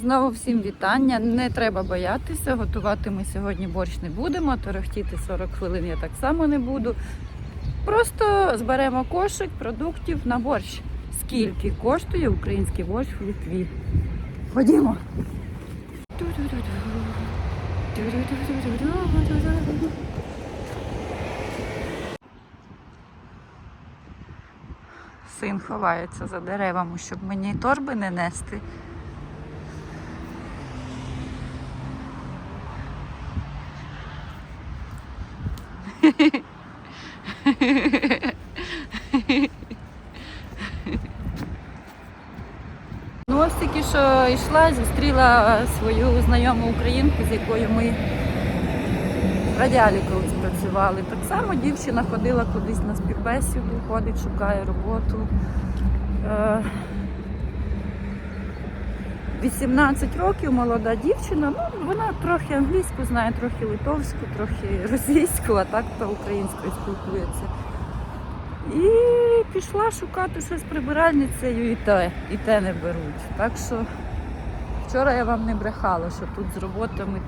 Знову всім вітання. Не треба боятися. Готувати ми сьогодні борщ не будемо. Торохтіти 40 хвилин я так само не буду. Просто зберемо кошик продуктів на борщ. Скільки коштує український борщ в Литві? Ходімо. Син ховається за деревами, щоб мені торби не нести. Ну, ось тільки що йшла, зустріла свою знайому українку, з якою ми в радіалі колись працювали. Так само дівчина ходила кудись на співбесіду, ходить, шукає роботу. Е, 18 років молода дівчина, ну вона трохи англійську знає, трохи литовську, трохи російську, а так то українською спілкується. І пішла шукати щось прибиральницею і те, і те не беруть. Так що вчора я вам не брехала, що тут з роботами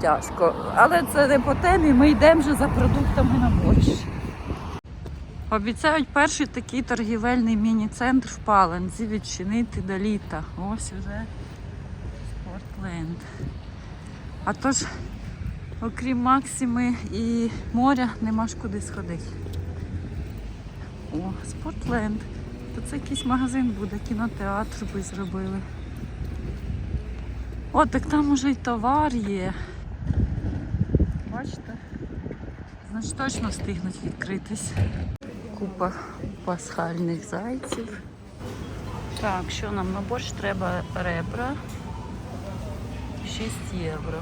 тяжко. Але це не по темі, ми йдемо вже за продуктами на борщ. Обіцяють перший такий торгівельний міні-центр в Палензі відчинити до літа. Ось уже Спортленд. А то ж, окрім Максими і моря, нема ж куди сходити. О, Спортленд. То це якийсь магазин буде, кінотеатр би зробили. О, так там уже й товар є. Бачите? Значить точно встигнуть відкритись. Купа пасхальних зайців. Так, що нам на борщ треба ребра. 6 євро.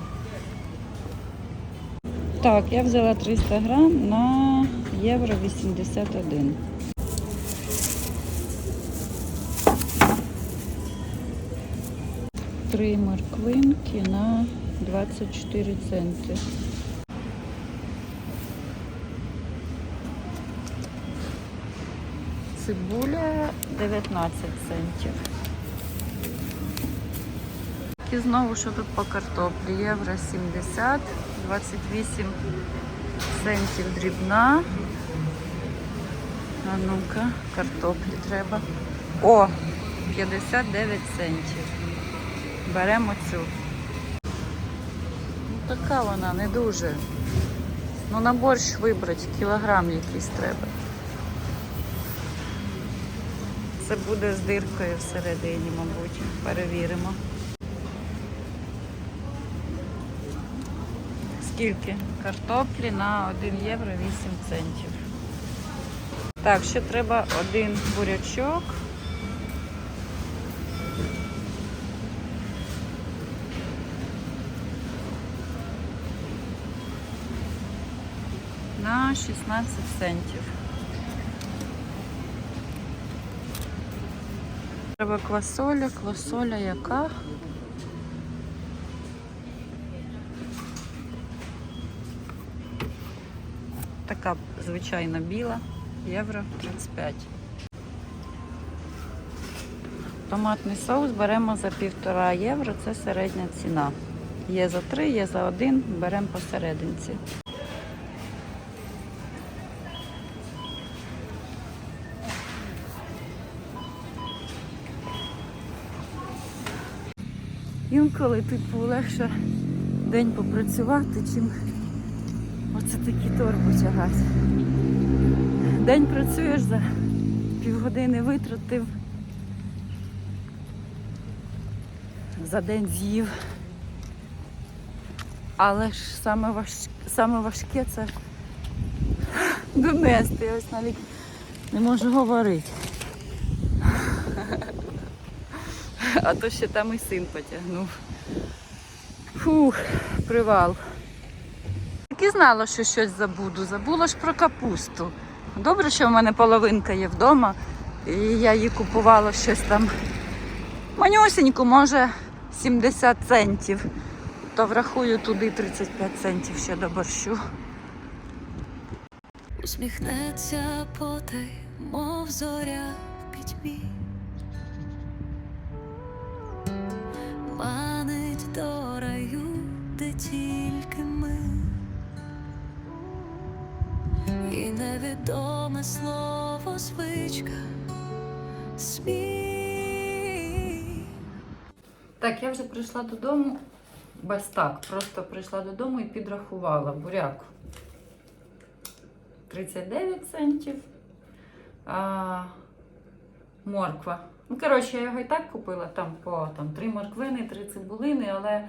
Так, я взяла 300 грам на євро 81. Три морквинки на 24 центи. Цибуля 19 центів. І знову що тут по картоплі? Євро 70, 28 центів дрібна. А ну-ка, картоплі треба. О, 59 центів. Беремо цю. Ну, така вона не дуже. Ну на борщ вибрати, кілограм якийсь треба. Це буде з диркою всередині, мабуть. Перевіримо. Скільки? Картоплі на 1 євро 8 центів. Так, ще треба один бурячок. На 16 центів. Треба квасоля, квасоля яка? Така звичайна біла, євро 35. Томатний соус беремо за півтора євро, це середня ціна. Є за три, є за один, беремо посерединці. Інколи типу легше день попрацювати, чим оце такі торби тягати. День працюєш за півгодини витратив. За день з'їв. Але ж саме важке, саме важке це донести. Ось навіть не можу говорити. А то ще там і син потягнув. Фух, привал. Так і знала, що щось забуду. Забула ж про капусту. Добре, що в мене половинка є вдома. І я її купувала щось там манюсеньку, може 70 центів. То врахую туди 35 центів ще до борщу. Усміхнеться потай, мов зоря в пітьмі. тільки ми, і невідоме слово звичка сміх. Так, я вже прийшла додому без так, просто прийшла додому і підрахувала буряк 39 центів. А, Морква. Ну, коротше, я його і так купила там по там, 3 морквини, 3 цибулини, але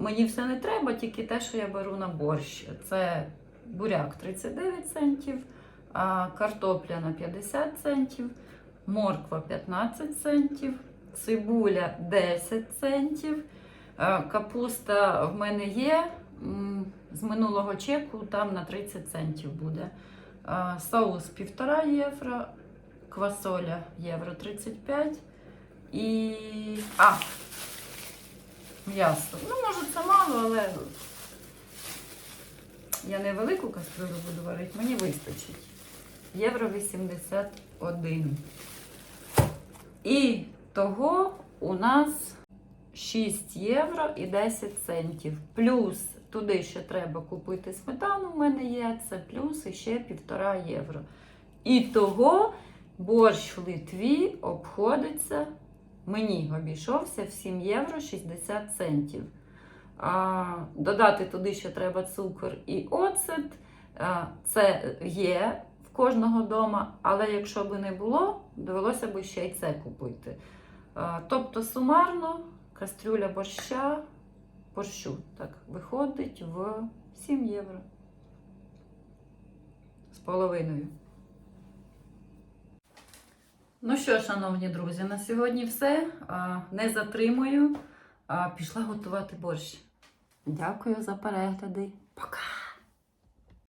мені все не треба, тільки те, що я беру на борщ. Це буряк 39 центів, картопля на 50 центів, морква 15 центів, цибуля 10 центів. Е, Капуста в мене є з минулого чеку, там на 30 центів буде. Е, Соус 1,5 євро, квасоля євро 35 і. А! М'ясо. Ну, може, це мало, але я не велику кастрюлю буду варити, мені вистачить. Євро 81. І того у нас 6 євро і 10 центів. Плюс туди ще треба купити сметану, в мене є, це плюс ще 1,5 євро. І того борщ в Литві обходиться, мені обійшовся в 7 євро 60 центів. А, додати туди ще треба цукор і оцет. А, це є в кожного дома, але якщо б не було, довелося б ще й це купити. А, Тобто сумарно кастрюля борща, борщу так, виходить в 7 євро з половиною. Ну що, шановні друзі, на сьогодні все. Не затримую. А, Пішла готувати борщ. Дякую за перегляди. Пока!